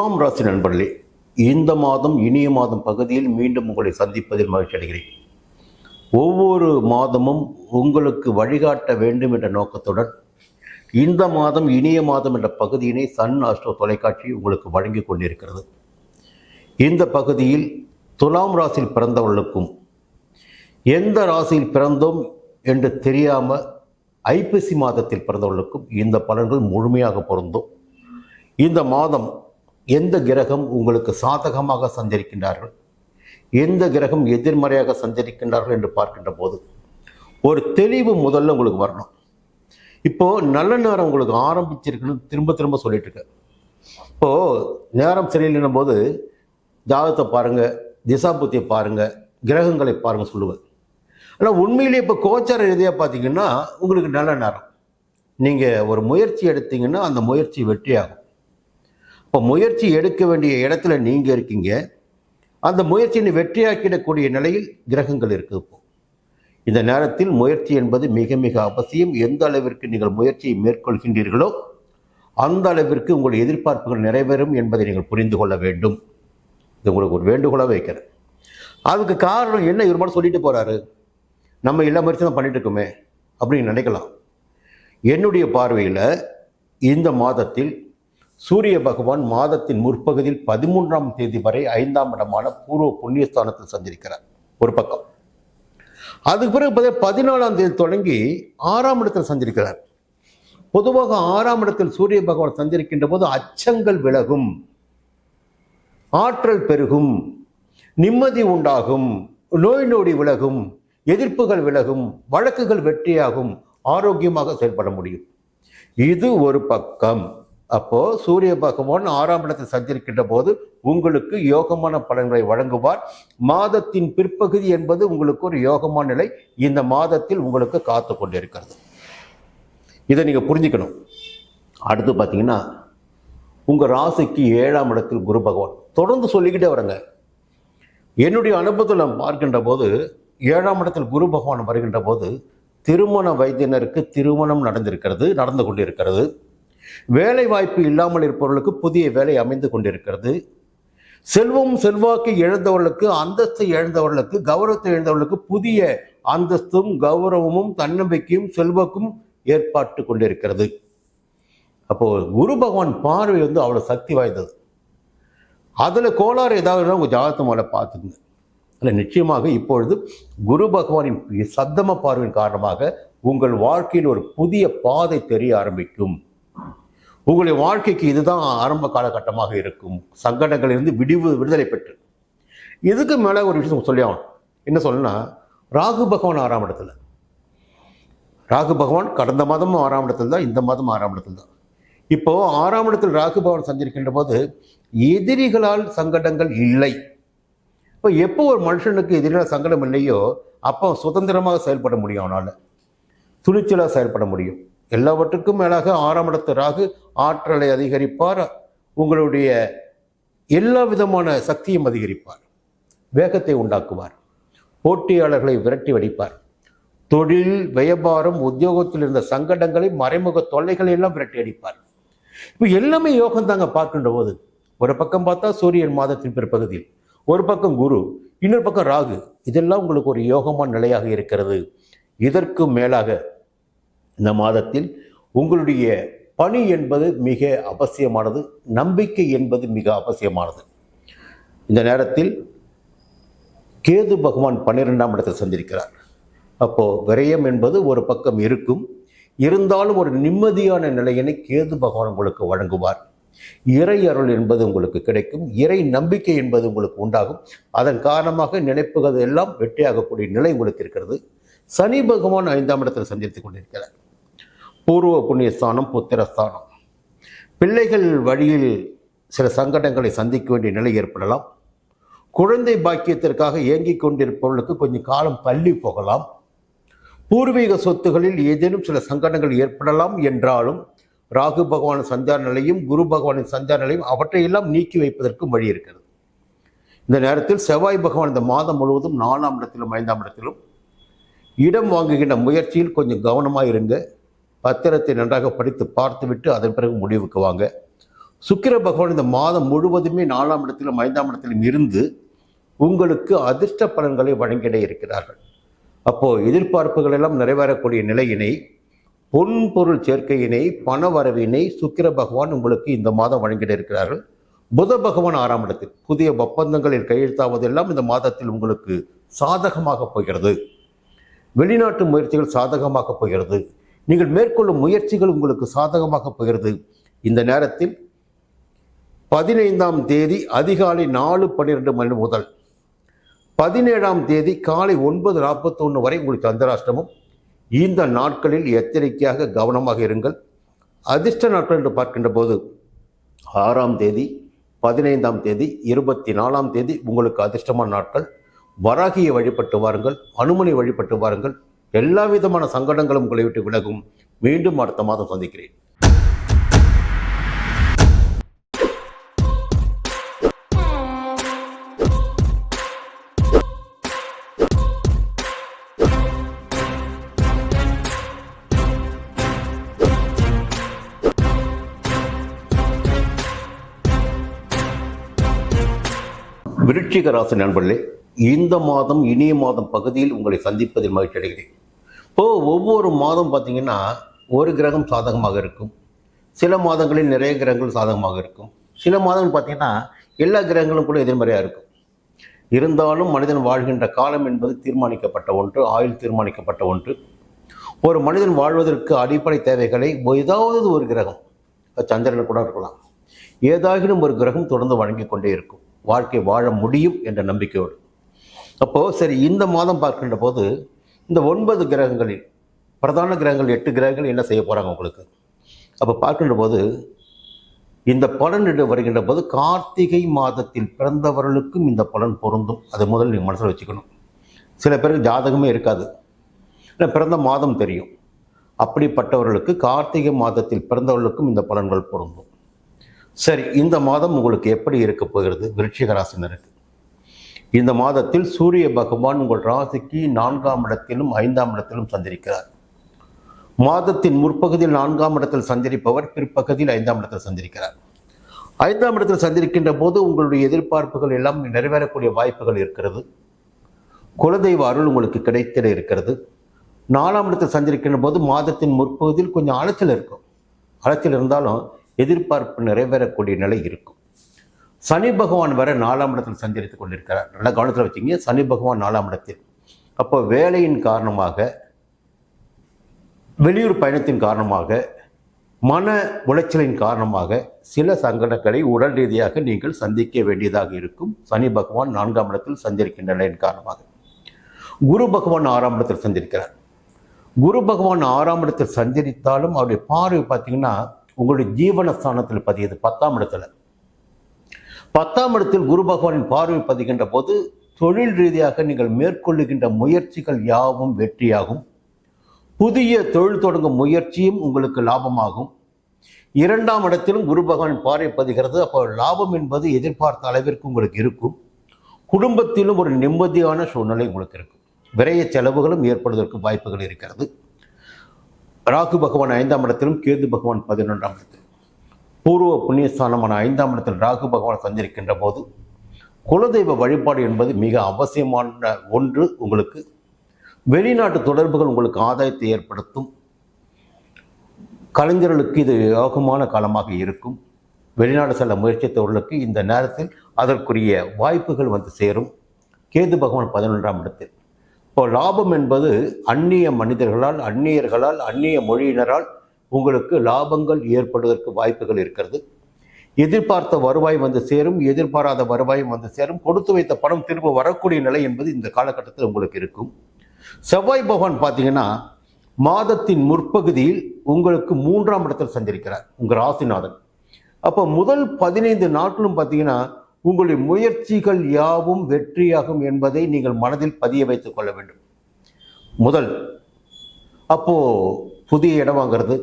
துலாம் ராசி நண்பர்களே இந்த மாதம் இனிய மாதம் பகுதியில் மீண்டும் உங்களை சந்திப்பதில் மகிழ்ச்சி அடைகிறேன். ஒவ்வொரு மாதமும் உங்களுக்கு வழிகாட்ட வேண்டும் என்ற நோக்கத்துடன் இந்த மாதம் இனிய மாதம் என்ற பகுதியினை சன் அஸ்ட்ரோ தொலைக்காட்சி உங்களுக்கு வழங்கி கொண்டிருக்கிறது. இந்த பகுதியில் துலாம் ராசியில் பிறந்தவர்களுக்கும் எந்த ராசியில் பிறந்தோம் என்று தெரியாமல் ஐப்பசி மாதத்தில் பிறந்தவர்களுக்கும் இந்த பலன்கள் முழுமையாக பொருந்தும். இந்த மாதம் எந்த கிரகம் உங்களுக்கு சாதகமாக சஞ்சரிக்கின்றார்கள்? எந்த கிரகம் எதிர்மறையாக சஞ்சரிக்கின்றார்கள் என்று பார்க்கின்ற போது ஒரு தெளிவு முதல்ல உங்களுக்கு வரணும். இப்போ நல்ல நேரம் உங்களுக்கு ஆரம்பிச்சிருக்குன்னு திரும்ப திரும்ப சொல்லிட்டு இருக்கேன் இப்போ நேரம் சரியில்லைன்னும் போது ஜாதகத்தை பாருங்க திசாபுத்தியை பாருங்க கிரகங்களை பாருங்க சொல்லுவது. ஆனால் உண்மையிலேயே இப்போ கோச்சார ரீதியாக பார்த்தீங்கன்னா உங்களுக்கு நல்ல நேரம். நீங்கள் ஒரு முயற்சி எடுத்தீங்கன்னா அந்த முயற்சி வெற்றியாகும். இப்போ முயற்சி எடுக்க வேண்டிய இடத்துல நீங்கள் இருக்கீங்க. அந்த முயற்சியை வெற்றியாக்கிடக்கூடிய நிலையில் கிரகங்கள் இருக்குது இப்போ. இந்த நேரத்தில் முயற்சி என்பது மிக மிக அவசியம். எந்த அளவிற்கு நீங்கள் முயற்சியை மேற்கொள்கின்றீர்களோ அந்த அளவிற்கு உங்களுடைய எதிர்பார்ப்புகள் நிறைவேறும் என்பதை நீங்கள் புரிந்து கொள்ள வேண்டும். இது உங்களுக்கு ஒரு வேண்டுகோளாக வைக்கிறேன். அதுக்கு காரணம் என்ன? இவர் மட்டும் சொல்லிட்டு போகிறாரு நம்ம எல்லா முயற்சி தான் பண்ணிட்டு இருக்கோமே அப்படின்னு நினைக்கலாம். என்னுடைய பார்வையில் இந்த மாதத்தில் சூரிய பகவான் மாதத்தின் முற்பகுதியில் பதிமூன்றாம் தேதி வரை ஐந்தாம் இடமான பூர்வ புண்ணியஸ்தானத்தில் சந்திருக்கிறார் ஒரு பக்கம். அதுக்கு பிறகு பதினாலாம் தேதி தொடங்கி ஆறாம் இடத்தில் சந்திருக்கிறார் பொதுவாக ஆறாம் இடத்தில் சூரிய பகவான் சந்திருக்கின்ற போது அச்சங்கள் விலகும். ஆற்றல் பெருகும். நிம்மதி உண்டாகும். நோய் நொடி விலகும். எதிர்ப்புகள் விலகும். வழக்குகள் வெற்றியாகும். ஆரோக்கியமாக செயல்பட முடியும். இது ஒரு பக்கம். அப்போ சூரிய பகவான் ஆறாம் இடத்தை சஞ்சரிக்கின்ற போது உங்களுக்கு யோகமான பலன்களை வழங்குவார். மாதத்தின் பிற்பகுதி என்பது உங்களுக்கு ஒரு யோகமான நிலை. இந்த மாதத்தில் உங்களுக்கு காத்து கொண்டிருக்கிறது. இதை நீங்க புரிஞ்சுக்கணும். அடுத்து பார்த்தீங்கன்னா உங்க ராசிக்கு ஏழாம் இடத்தில் குரு பகவான். தொடர்ந்து சொல்லிக்கிட்டே வரங்க. என்னுடைய அனுபவத்தில் நான் பார்க்கின்ற போது ஏழாம் இடத்தில் குரு பகவான் வருகின்ற போது திருமண வைத்தியனருக்கு திருமணம் நடந்திருக்கிறது நடந்து கொண்டிருக்கிறது. வேலை வாய்ப்பு இல்லாமல் இருப்பவர்களுக்கு புதிய வேலை அமைந்து கொண்டிருக்கிறது. செல்வம் செல்வாக்கு இழந்தவர்களுக்கு அந்தஸ்தை இழந்தவர்களுக்கு கௌரவத்தை இழந்தவர்களுக்கு புதிய அந்தஸ்தும் கௌரவமும் தன்னம்பிக்கையும் செல்வாக்கும் ஏற்பாட்டு கொண்டிருக்கிறது. அப்போ குரு பகவான் பார்வை வந்து அவ்வளோ சக்தி வாய்ந்தது. அதில் கோளாறு ஏதாவது உங்கள் ஜாதகத்தை மேலே பார்த்துக்குங்க. இல்லை நிச்சயமாக இப்பொழுது குரு பகவானின் சத்தம பார்வையின் காரணமாக உங்கள் வாழ்க்கையில் ஒரு புதிய பாதை தெரிய ஆரம்பிக்கும். உங்களுடைய வாழ்க்கைக்கு இதுதான் ஆரம்ப காலகட்டமாக இருக்கும். சங்கடங்களிலிருந்து விடிவு விடுதலை பெற்று. இதுக்கு மேலே ஒரு விஷயம் சொல்லி ஆகணும். என்ன சொல்லணும்னா ராகு பகவான் ஆறாம் இடத்துல. ராகு பகவான் கடந்த மாதமும் ஆறாம் இடத்துல தான் இந்த மாதம் ஆறாம் இடத்துல தான். இப்போ ஆறாம் இடத்தில் ராகு பகவான் சஞ்சரிக்கின்ற போது எதிரிகளால் சங்கடங்கள் இல்லை. இப்போ எப்போ ஒரு மனுஷனுக்கு எதிரிகளால் சங்கடம் இல்லையோ அப்போ சுதந்திரமாக செயல்பட முடியும் அவனால். துணிச்சலாக செயல்பட முடியும். எல்லாவற்றுக்கும் மேலாக ஆறாம் இடத்து ராகு ஆற்றலை அதிகரிப்பார். உங்களுடைய எல்லா விதமான சக்தியும் அதிகரிப்பார். வேகத்தை உண்டாக்குவார். போட்டியாளர்களை விரட்டி வடிப்பார். தொழில் வியாபாரம் உத்தியோகத்தில் இருந்த சங்கடங்களை மறைமுக தொல்லைகளை எல்லாம் விரட்டி அடிப்பார். இப்போ எல்லாமே யோகம் தாங்க பார்க்கின்ற போது ஒரு பக்கம் பார்த்தா சூரியன் மாதத்தின் பிற்பகுதியில் ஒரு பக்கம் குரு இன்னொரு பக்கம் ராகு. இதெல்லாம் உங்களுக்கு ஒரு யோகமான நிலையாக இருக்கிறது. இதற்கு மேலாக இந்த மாதத்தில் உங்களுடைய பணி என்பது மிக அவசியமானது நம்பிக்கை என்பது மிக அவசியமானது. இந்த நேரத்தில் கேது பகவான் பன்னிரெண்டாம் இடத்தில் சந்திருக்கிறார். அப்போது விரயம் என்பது ஒரு பக்கம் இருக்கும் இருந்தாலும் ஒரு நிம்மதியான நிலையினை கேது பகவான் உங்களுக்கு வழங்குவார். இறை அருள் என்பது உங்களுக்கு கிடைக்கும் இறை நம்பிக்கை என்பது உங்களுக்கு உண்டாகும். அதன் காரணமாக நினைப்புகள் எல்லாம் வெற்றியாகக்கூடிய நிலை உங்களுக்கு இருக்கிறது. சனி பகவான் ஐந்தாம் இடத்தில் சந்தித்துக் கொண்டிருக்கிறார். பூர்வ புண்ணியஸ்தானம் புத்திரஸ்தானம். பிள்ளைகள் வழியில் சில சங்கடங்களை சந்திக்க வேண்டிய நிலை ஏற்படலாம். குழந்தை பாக்கியத்திற்காக இயங்கிக் கொண்டிருப்பவர்களுக்கு கொஞ்சம் காலம் பள்ளி போகலாம். பூர்வீக சொத்துகளில் ஏதேனும் சில சங்கடங்கள் ஏற்படலாம் என்றாலும் ராகு பகவான் சந்தார நிலையும் குரு பகவானின் சந்தார நிலையும் அவற்றையெல்லாம் நீக்கி வைப்பதற்கும் வழி இருக்கிறது. இந்த நேரத்தில் செவ்வாய் பகவான் இந்த மாதம் முழுவதும் நாலாம் இடத்திலும் ஐந்தாம் இடத்திலும் இடம் வாங்குகின்ற முயற்சியில் கொஞ்சம் கவனமாக இருங்க. பத்திரத்தை நன்றாக படித்து பார்த்துவிட்டு அதன் பிறகு முடிவுக்கு வாங்க. சுக்கிர பகவான் இந்த மாதம் முழுவதுமே நாலாம் இடத்திலும் ஐந்தாம் இடத்திலும் இருந்து உங்களுக்கு அதிர்ஷ்ட பலன்களை வழங்கிட இருக்கிறார்கள். அப்போது எதிர்பார்ப்புகள் எல்லாம் நிறைவேறக்கூடிய நிலையினை பொன் பொருள் சேர்க்கையினை பண வரவினை சுக்கிர பகவான் உங்களுக்கு இந்த மாதம் வழங்கிட இருக்கிறார்கள். புத பகவான் ஆறாம் இடத்தில் புதிய ஒப்பந்தங்களில் கையெழுத்தாவதெல்லாம் இந்த மாதத்தில் உங்களுக்கு சாதகமாக போகிறது. வெளிநாட்டு முயற்சிகள் சாதகமாக போகிறது. நீங்கள் மேற்கொள்ளும் முயற்சிகள் உங்களுக்கு சாதகமாக போகிறது. இந்த நேரத்தில் பதினைந்தாம் தேதி அதிகாலை நாலு பன்னிரெண்டு மணி முதல் பதினேழாம் தேதி காலை ஒன்பது நாற்பத்தொன்று வரை உங்களுக்கு அந்தராஷ்டிரமும் இந்த நாட்களில் எச்சரிக்கையாக கவனமாக இருங்கள். அதிர்ஷ்ட நாட்கள் என்று பார்க்கின்ற போது ஆறாம் தேதி பதினைந்தாம் தேதி இருபத்தி நாலாம் தேதி உங்களுக்கு அதிர்ஷ்டமான நாட்கள். வராகியை வழிபட்டு வாருங்கள் அனுமனை வழிபட்டு வாருங்கள். எல்லா விதமான சங்கடங்களும் உங்களை விட்டு விலகும். மீண்டும் அடுத்த மாதம் சந்திக்கிறேன். விருட்சிக ராசி நண்பர்களே இந்த மாதம் இனிய மாதம் பகுதியில் உங்களை சந்திப்பதில் மகிழ்ச்சி அடைகிறேன் இப்போ ஒவ்வொரு மாதம் பார்த்தீங்கன்னா ஒரு கிரகம் சாதகமாக இருக்கும். சில மாதங்களில் நிறைய கிரகங்கள் சாதகமாக இருக்கும். சில மாதங்கள் பார்த்தீங்கன்னா எல்லா கிரகங்களும் கூட எதிர்மறையாக இருக்கும். இருந்தாலும் மனிதன் வாழ்கின்ற காலம் என்பது தீர்மானிக்கப்பட்ட ஒன்று ஆயுள் தீர்மானிக்கப்பட்ட ஒன்று. ஒரு மனிதன் வாழ்வதற்கு அடிப்படை தேவைகளை ஏதாவது ஒரு கிரகம் சந்திரன் கூட இருக்கலாம். ஏதாகிலும் ஒரு கிரகம் தொடர்ந்து வழங்கி கொண்டே இருக்கும். வாழ்க்கை வாழ முடியும் என்ற நம்பிக்கையோடு. அப்போது சரி இந்த மாதம் பார்க்கின்ற போது இந்த ஒன்பது கிரகங்களில் பிரதான கிரகங்கள் எட்டு கிரகங்கள் என்ன செய்ய போகிறாங்க உங்களுக்கு? அப்போ பார்க்கின்ற போது இந்த பலன் என்று வருகின்ற போது கார்த்திகை மாதத்தில் பிறந்தவர்களுக்கும் இந்த பலன் பொருந்தும். அதை முதல் நீங்கள் மனசில் வச்சுக்கணும். சில பேருக்கு ஜாதகமே இருக்காது. ஆனா பிறந்த மாதம் தெரியும். அப்படிப்பட்டவர்களுக்கு கார்த்திகை மாதத்தில் பிறந்தவர்களுக்கும் இந்த பலன்கள் பொருந்தும். சரி இந்த மாதம் உங்களுக்கு எப்படி இருக்க போகிறது? விருட்சிக ராசினருக்கு. இந்த மாதத்தில் சூரிய பகவான் உங்கள் ராசிக்கு நான்காம் இடத்திலும் ஐந்தாம் இடத்திலும் சந்திரிக்கிறார். மாதத்தின் முற்பகுதியில் நான்காம் இடத்தில் சந்திரிப்பவர் பிற்பகுதியில் ஐந்தாம் இடத்தில் சந்திரிக்கிறார். ஐந்தாம் இடத்தில் சந்திருக்கின்ற போது உங்களுடைய எதிர்பார்ப்புகள் எல்லாம் நிறைவேறக்கூடிய வாய்ப்புகள் இருக்கிறது. குலதெய்வ அருள் உங்களுக்கு கிடைத்திட இருக்கிறது. நாலாம் இடத்தில் சந்திருக்கின்ற போது மாதத்தின் முற்பகுதியில் கொஞ்சம் அலைச்சல் இருக்கும். அலைச்சல் இருந்தாலும் எதிர்பார்ப்பு நிறைவேறக்கூடிய நிலை இருக்கும். சனி பகவான் வர நாலாம் இடத்தில் சஞ்சரித்துக் கொண்டிருக்கிறார். நல்லா கவனத்தில் வச்சுங்க சனி பகவான் நாலாம் இடத்தில். அப்போ வேலையின் காரணமாக வெளியூர் பயணத்தின் காரணமாக மன உளைச்சலின் காரணமாக சில சங்கடங்களை உடல் ரீதியாக நீங்கள் சந்திக்க வேண்டியதாக இருக்கும். சனி பகவான் நான்காம் இடத்தில் சஞ்சரிக்கின்ற நிலையின் காரணமாக. குரு பகவான் ஆறாம் இடத்தில் சஞ்சரிக்கிறார். குரு பகவான் ஆறாம் இடத்தில் சஞ்சரித்தாலும் அவருடைய பார்வை பார்த்தீங்கன்னா உங்களுடைய ஜீவனஸ்தானத்தில் பதியது. பத்தாம் இடத்துல. பத்தாம் இடத்தில் குரு பகவானின் பார்வை பதிகின்ற போது தொழில் ரீதியாக நீங்கள் மேற்கொள்ளுகின்ற முயற்சிகள் யாவும் வெற்றியாகும். புதிய தொழில் தொடங்கும் முயற்சியும் உங்களுக்கு லாபமாகும். இரண்டாம் இடத்திலும் குரு பகவான் பார்வை பதிகிறது. அப்போ லாபம் என்பது எதிர்பார்த்த அளவிற்கு உங்களுக்கு இருக்கும். குடும்பத்திலும் ஒரு நிம்மதியான சூழ்நிலை உங்களுக்கு இருக்கும். விரைய செலவுகளும் ஏற்படுவதற்கு வாய்ப்புகள் இருக்கிறது. ராகு பகவான் ஐந்தாம் இடத்திலும் கேது பகவான் பதினொன்றாம் இடத்திலும். பூர்வ புண்ணியஸ்தானமான ஐந்தாம் இடத்தில் ராகு பகவான் சஞ்சரிக்கின்ற போது குலதெய்வ வழிபாடு என்பது மிக அவசியமான ஒன்று உங்களுக்கு. வெளிநாட்டு தொடர்புகள் உங்களுக்கு ஆதாயத்தை ஏற்படுத்தும். கலைஞர்களுக்கு இது யோகமான காலமாக இருக்கும். வெளிநாடு செல்ல முயற்சித்தவர்களுக்கு இந்த நேரத்தில் அதற்குரிய வாய்ப்புகள் வந்து சேரும். கேது பகவான் பதினொன்றாம் இடத்தில். இப்போ லாபம் என்பது அந்நிய மனிதர்களால் அந்நியர்களால் அந்நிய மொழியினரால் உங்களுக்கு லாபங்கள் ஏற்படுவதற்கு வாய்ப்புகள் இருக்கிறது. எதிர்பார்த்த வருவாய் வந்து சேரும் எதிர்பாராத வருவாயும் வந்து சேரும். கொடுத்து வைத்த பணம் திரும்ப வரக்கூடிய நிலை என்பது இந்த காலகட்டத்தில் உங்களுக்கு இருக்கும். செவ்வாய் பகவான் பார்த்தீங்கன்னா மாதத்தின் முற்பகுதியில் உங்களுக்கு மூன்றாம் இடத்தில் சந்திருக்கிறார் உங்கள் ராசிநாதன். அப்போ முதல் பதினைந்து நாட்களும் பார்த்தீங்கன்னா உங்களுடைய முயற்சிகள் யாவும் வெற்றியாகும் என்பதை நீங்கள் மனதில் பதிய வைத்துக் கொள்ள வேண்டும். முதல் அப்போது புதிய இடம் வாங்கிறது.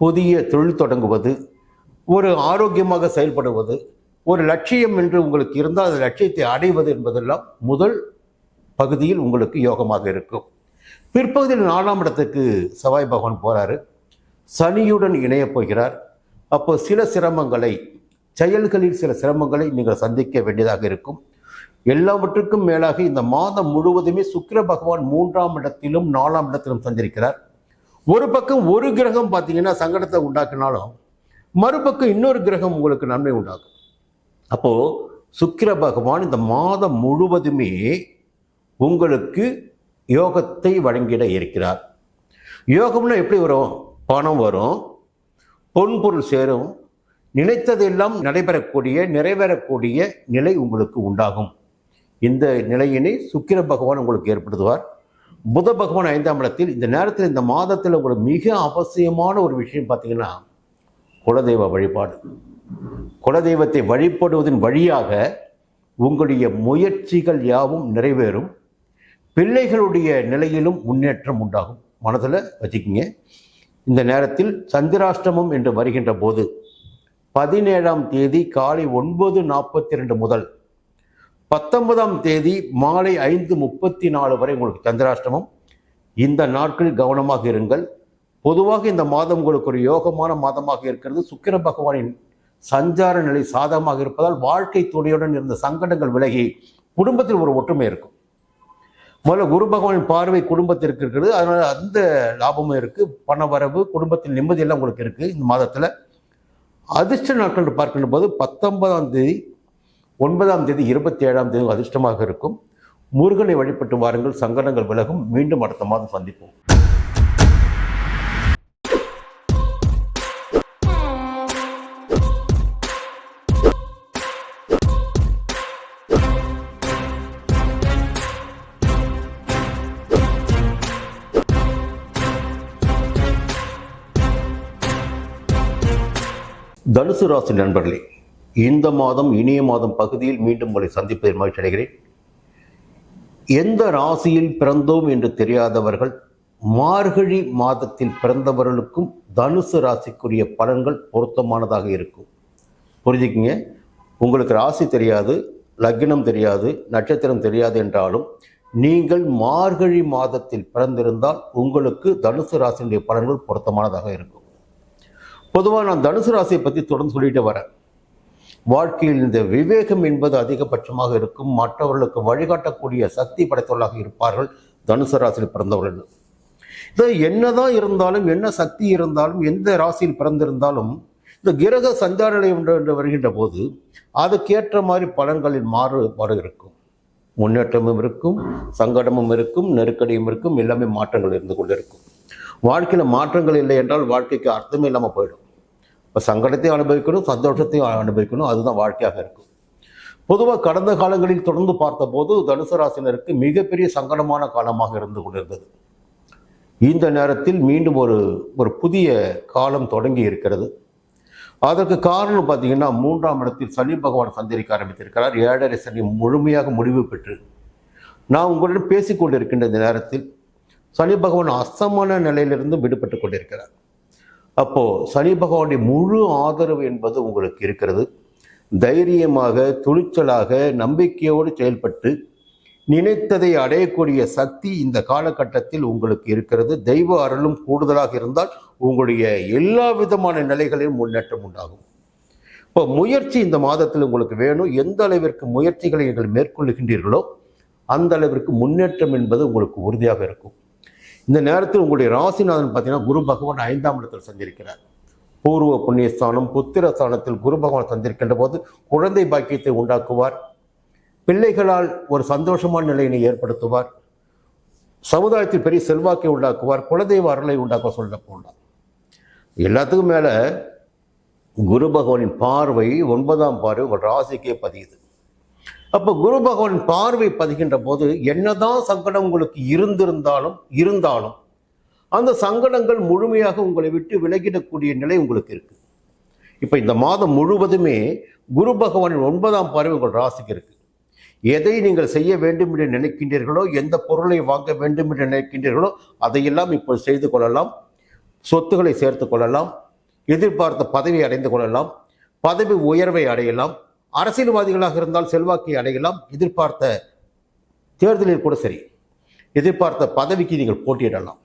புதிய தொழில் தொடங்குவது ஒரு ஆரோக்கியமாக செயல்படுவது ஒரு லட்சியம் என்று உங்களுக்கு இருந்தால் அந்த லட்சியத்தை அடைவது என்பதெல்லாம் முதல் பகுதியில் உங்களுக்கு யோகமாக இருக்கும். பிற்பகுதியில் நாலாம் இடத்துக்கு செவ்வாய் பகவான் போறாரு. சனியுடன் இணையப் போகிறார். அப்போ சில சிரமங்களை செயல்களில் சில சிரமங்களை நீங்கள் சந்திக்க வேண்டியதாக இருக்கும். எல்லாவற்றுக்கும் மேலாக இந்த மாதம் முழுவதுமே சுக்கிர பகவான் மூன்றாம் இடத்திலும் நாலாம் இடத்திலும் சந்திருக்கிறார் ஒரு பக்கம் ஒரு கிரகம் பார்த்தீங்கன்னா சங்கடத்தை உண்டாக்குனாலும் மறுபக்கம் இன்னொரு கிரகம் உங்களுக்கு நன்மை உண்டாகும் அப்போது சுக்கிர பகவான் இந்த மாதம் முழுவதுமே உங்களுக்கு யோகத்தை வழங்கிட இருக்கிறார். யோகம்னா எப்படி வரும்? பணம் வரும் பொன்பொருள் சேரும் நினைத்ததெல்லாம் நடைபெறக்கூடிய நிறைவேறக்கூடிய நிலை உங்களுக்கு உண்டாகும். இந்த நிலையினை சுக்கிர பகவான் உங்களுக்கு ஏற்படுத்துவார். புத பகவான் ஐந்தாம் இடத்தில் இந்த நேரத்தில் இந்த மாதத்தில் ஒரு மிக அவசியமான ஒரு விஷயம் பார்த்தீங்கன்னா குலதெய்வ வழிபாடு. குலதெய்வத்தை வழிபடுவதன் வழியாக உங்களுடைய முயற்சிகள் யாவும் நிறைவேறும். பிள்ளைகளுடைய நிலையிலும் முன்னேற்றம் உண்டாகும். மனதில் வச்சுக்கிங்க. இந்த நேரத்தில் சந்திராஷ்டமம் என்று வருகின்ற போது பதினேழாம் தேதி காலை ஒன்பது நாற்பத்தி ரெண்டு முதல் பத்தொன்பதாம் தேதி மாலை ஐந்து முப்பத்தி நாலு வரை உங்களுக்கு சந்திராஷ்டமம். இந்த நாட்களில் கவனமாக இருங்கள். பொதுவாக இந்த மாதம் உங்களுக்கு ஒரு யோகமான மாதமாக இருக்கிறது. சுக்கிர பகவானின் சஞ்சார நிலை சாதகமாக இருப்பதால் வாழ்க்கை துணையுடன் இருந்த சங்கடங்கள் விலகி குடும்பத்தில் ஒரு ஒற்றுமை இருக்கும். முதல்ல குரு பகவானின் பார்வை குடும்பத்திற்கு இருக்கிறது அதனால அந்த லாபமும் இருக்குது பண வரவு குடும்பத்தில் நிம்மதியெல்லாம் உங்களுக்கு இருக்குது இந்த மாதத்தில். அதிர்ஷ்ட நாட்கள் பார்க்கின்ற போது பத்தொன்பதாம் தேதி ஒன்பதாம் தேதி இருபத்தி ஏழாம் தேதி அதிர்ஷ்டமாக இருக்கும். முருகனை வழிபட்டு வாருங்கள். சங்கடங்கள் விலகும். மீண்டும் அடுத்த மாதம் சந்திப்போம். தனுசு ராசி நண்பர்களே இந்த மாதம் இனிய மாதம் பகுதியில் மீண்டும் உங்களை சந்திப்பதில் மகிழ்ச்சி அடைகிறேன். எந்த ராசியில் பிறந்தோம் என்று தெரியாதவர்கள் மார்கழி மாதத்தில் பிறந்தவர்களுக்கும் தனுசு ராசிக்குரிய பலன்கள் பொருத்தமானதாக இருக்கும். புரிஞ்சுக்கிங்க? உங்களுக்கு ராசி தெரியாது லக்னம் தெரியாது நட்சத்திரம் தெரியாது என்றாலும் நீங்கள் மார்கழி மாதத்தில் பிறந்திருந்தால் உங்களுக்கு தனுசு ராசியினுடைய பலன்கள் பொருத்தமானதாக இருக்கும். பொதுவாக நான் தனுசு ராசியை பற்றி தொடர்ந்து சொல்லிட்டு வரேன். வாழ்க்கையில் இந்த விவேகம் என்பது அதிகபட்சமாக இருக்கும். மற்றவர்களுக்கு வழிகாட்டக்கூடிய சக்தி படைத்தவர்களாக இருப்பார்கள். தனுசு ராசியில் பிறந்தவர்கள். இது என்னதான் இருந்தாலும் என்ன சக்தி இருந்தாலும் எந்த ராசியில் பிறந்திருந்தாலும் இந்த கிரக சஞ்சார நிலை என்று வருகின்ற போது அதுக்கேற்ற மாதிரி பலன்களில் மாறுபாடு இருக்கும். முன்னேற்றமும் இருக்கும் சங்கடமும் இருக்கும் நெருக்கடியும் இருக்கும் எல்லாமே மாற்றங்கள் இருந்து கொண்டிருக்கும். வாழ்க்கையில் மாற்றங்கள் இல்லை என்றால் வாழ்க்கைக்கு அர்த்தமே இல்லாமல் போயிடும். இப்போ சங்கடத்தையும் அனுபவிக்கணும் சந்தோஷத்தையும் அனுபவிக்கணும். அதுதான் வாழ்க்கையாக இருக்கும். பொதுவாக கடந்த காலங்களில் தொடர்ந்து பார்த்தபோது தனுசு ராசினருக்கு மிகப்பெரிய சங்கடமான காலமாக இருந்து கொண்டிருந்தது. இந்த நேரத்தில் மீண்டும் ஒரு ஒரு புதிய காலம் தொடங்கி இருக்கிறது. அதற்கு காரணம் பார்த்தீங்கன்னா மூன்றாம் இடத்தில் சனி பகவான் சந்தரிக்க ஆரம்பித்திருக்கிறார். ஏழரை சனி முழுமையாக முடிவு பெற்று நான் உங்களிடம் பேசிக்கொண்டிருக்கின்ற இந்த நேரத்தில் சனி பகவான் அஸ்தமான நிலையிலிருந்து விடுபட்டு கொண்டிருக்கிறார். அப்போ சனி பகவானுடைய முழு ஆதரவு என்பது உங்களுக்கு இருக்கிறது. தைரியமாக துணிச்சலாக நம்பிக்கையோடு செயல்பட்டு நினைத்ததை அடையக்கூடிய சக்தி இந்த காலகட்டத்தில் உங்களுக்கு இருக்கிறது. தெய்வ அருளும் கூடுதலாக இருந்தால் உங்களுடைய எல்லா விதமான நிலைகளிலும் முன்னேற்றம் உண்டாகும். இப்போ முயற்சி இந்த மாதத்தில் உங்களுக்கு வேணும். எந்த அளவிற்கு முயற்சிகளை நீங்கள் மேற்கொள்ளுகின்றீர்களோ அந்த அளவிற்கு முன்னேற்றம் என்பது உங்களுக்கு உறுதியாக இருக்கும். இந்த நேரத்தில் உங்களுடைய ராசிநாதன் பார்த்தீங்கன்னா குரு பகவான் ஐந்தாம் இடத்தில் சந்திருக்கிறார் பூர்வ புண்ணியஸ்தானம் புத்திர ஸ்தானத்தில் குரு பகவான் சந்திருக்கின்ற போது குழந்தை பாக்கியத்தை உண்டாக்குவார். பிள்ளைகளால் ஒரு சந்தோஷமான நிலையினை ஏற்படுத்துவார். சமுதாயத்தில் பெரிய செல்வாக்கை உண்டாக்குவார். குலதெய்வ வரலை உண்டாக்க சொல்ல போனார் எல்லாத்துக்கும் மேலே குரு பகவானின் பார்வை ஒன்பதாம் பார்வை உங்கள் ராசிக்கே பதியுது. அப்போ குரு பகவான் பார்வை பதிகின்ற போது என்னதான் சங்கடம் உங்களுக்கு இருந்திருந்தாலும் இருந்தாலும் அந்த சங்கடங்கள் முழுமையாக உங்களை விட்டு விலகிடக்கூடிய நிலை உங்களுக்கு இருக்கு. இப்போ இந்த மாதம் முழுவதுமே குரு பகவானின் ஒன்பதாம் பார்வை உங்கள் ராசிக்கு இருக்கு. எதை நீங்கள் செய்ய வேண்டும் என்று நினைக்கின்றீர்களோ எந்த பொருளை வாங்க வேண்டும் என்று நினைக்கின்றீர்களோ அதையெல்லாம் இப்போ செய்து கொள்ளலாம். சொத்துக்களை சேர்த்து கொள்ளலாம். எதிர்பார்த்த பதவி அடைந்து கொள்ளலாம். பதவி உயர்வை அடையலாம். அரசியல்வாதிகளாக இருந்தால் செல்வாக்கை அடையலாம். எதிர்பார்த்த தேர்தலில் கூட சரி. எதிர்பார்த்த பதவிக்கு நீங்கள் போட்டியிடலாம்.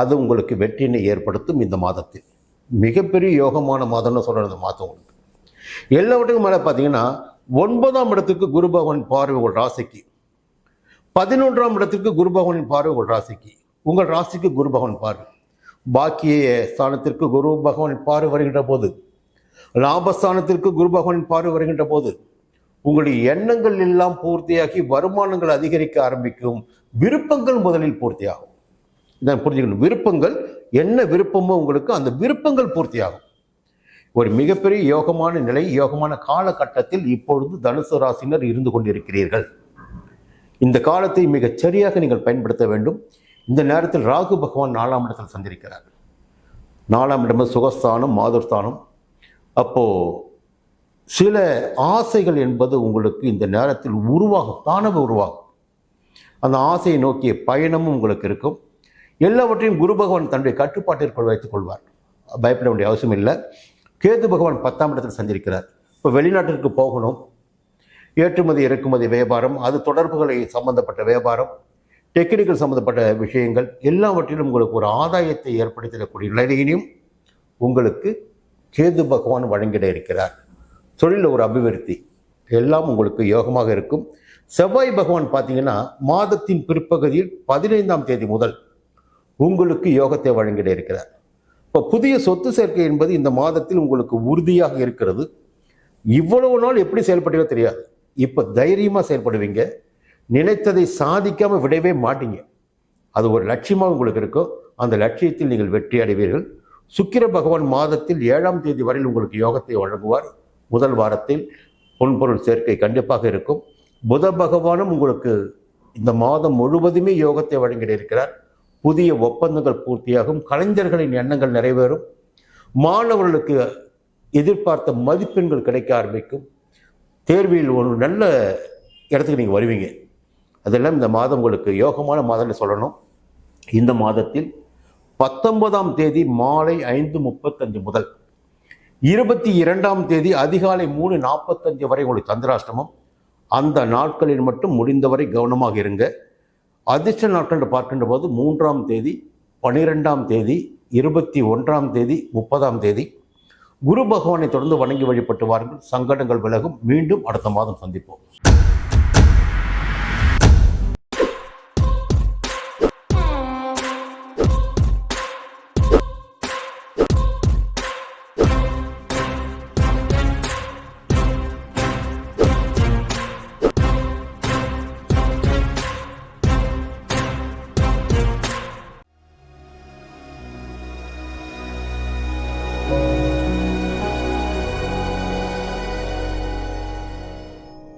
அது உங்களுக்கு வெற்றினை ஏற்படுத்தும் இந்த மாதத்தில். மிகப்பெரிய யோகமான மாதம்னு சொல்கிற இந்த மாதம் உங்களுக்கு எல்லாவற்றுக்கும் மேலே பார்த்தீங்கன்னா ஒன்பதாம் இடத்துக்கு குரு பகவான் பார்வை உங்கள் ராசிக்கு. பதினொன்றாம் இடத்துக்கு குரு பகவானின் பார்வை உங்கள் ராசிக்கு. உங்கள் ராசிக்கு குரு பகவான் பார்வை. பாக்கிய ஸ்தானத்திற்கு குரு பகவான் பார்வை வருகின்ற போது லாபஸ்தானத்திற்கு குரு பகவானின் பார்வை வருகின்ற போது உங்களுடைய எண்ணங்கள் எல்லாம் பூர்த்தியாகி வருமானங்கள் அதிகரிக்க ஆரம்பிக்கும். விருப்பங்கள் முதலில் பூர்த்தியாகும். இதான் புரிஞ்சுக்கணும். விருப்பங்கள் என்ன விருப்பமோ உங்களுக்கு அந்த விருப்பங்கள் பூர்த்தியாகும். ஒரு மிகப்பெரிய யோகமான நிலை யோகமான காலகட்டத்தில் இப்பொழுது தனுசு ராசினர் இருந்து கொண்டிருக்கிறீர்கள். இந்த காலத்தை மிகச் சரியாக நீங்கள் பயன்படுத்த வேண்டும். இந்த நேரத்தில் ராகு பகவான் நாலாம் இடத்தில் சந்திருக்கிறார். நாலாம் இடமும் சுகஸ்தானம் மாதுர்ஸ்தானம் அப்போ சில ஆசைகள் என்பது உங்களுக்கு இந்த நேரத்தில் உருவாகும் தானாக உருவாகும். அந்த ஆசையை நோக்கிய பயணமும் உங்களுக்கு இருக்கும். எல்லாவற்றையும் குரு பகவான் தன்னுடைய கட்டுப்பாட்டிற்குள் வைத்துக் கொள்வார். பயப்பட வேண்டிய அவசியம் இல்லை. கேது பகவான் பத்தாம் இடத்தில் சந்திருக்கிறார் இப்போ வெளிநாட்டிற்கு போகணும். ஏற்றுமதி இறக்குமதி வியாபாரம் அது தொடர்புகளை சம்பந்தப்பட்ட வியாபாரம் டெக்னிக்கல் சம்பந்தப்பட்ட விஷயங்கள் எல்லாவற்றிலும் உங்களுக்கு ஒரு ஆதாயத்தை ஏற்படுத்தக்கூடிய நிலையிலையும் உங்களுக்கு கேது பகவான் வழங்கிட இருக்கிறார். தொழிலில் ஒரு அபிவிருத்தி. எல்லாம் உங்களுக்கு யோகமாக இருக்கும். செவ்வாய் பகவான் பார்த்தீங்கன்னா மாதத்தின் பிற்பகுதியில் பதினைந்தாம் தேதி முதல் உங்களுக்கு யோகத்தை வழங்கிட இருக்கிறார். இப்போ புதிய சொத்து சேர்க்கை என்பது இந்த மாதத்தில் உங்களுக்கு உறுதியாக இருக்கிறது. இவ்வளவு நாள் எப்படி செயல்பட்டீங்களோ தெரியாது. இப்போ தைரியமாக செயல்படுவீங்க. நினைத்ததை சாதிக்காமல் விடவே மாட்டீங்க. அது ஒரு லட்சியமாக உங்களுக்கு இருக்கும் அந்த லட்சியத்தில் நீங்கள் வெற்றி அடைவீர்கள். சுக்கிர பகவான் மாதத்தில் ஏழாம் தேதி வரையில் உங்களுக்கு யோகத்தை வழங்குவார். முதல் வாரத்தில் பொன்பொருள் சேர்க்கை கண்டிப்பாக இருக்கும். புத பகவானும் உங்களுக்கு இந்த மாதம் முழுவதுமே யோகத்தை வழங்கிட இருக்கிறார் புதிய ஒப்பந்தங்கள் பூர்த்தியாகும். கலைஞர்களின் எண்ணங்கள் நிறைவேறும். மாணவர்களுக்கு எதிர்பார்த்த மதிப்பெண்கள் கிடைக்க ஆரம்பிக்கும். தேர்வில் ஒரு நல்ல இடத்துக்கு நீங்கள் வருவீங்க. அதெல்லாம் இந்த மாதம் உங்களுக்கு யோகமான மாதம்னு சொல்லணும். இந்த மாதத்தில் பத்தொன்பதாம் தேதி மாலை ஐந்து முப்பத்தஞ்சு முதல். இருபத்தி இரண்டாம் தேதி அதிகாலை மூணு நாற்பத்தஞ்சு வரை உங்களுக்கு சந்திராஷ்டமம் அந்த நாட்களில் மட்டும் முடிந்தவரை கவனமாக இருங்க. அதிர்ஷ்ட நாட்கள் பார்க்கின்ற போது மூன்றாம் தேதி பனிரெண்டாம் தேதி இருபத்தி ஒன்றாம் தேதி முப்பதாம் தேதி. குரு பகவானை தொடர்ந்து வணங்கி வழிபட்டு வாருங்கள். சங்கடங்கள் விலகும். மீண்டும் அடுத்த மாதம் சந்திப்போம்.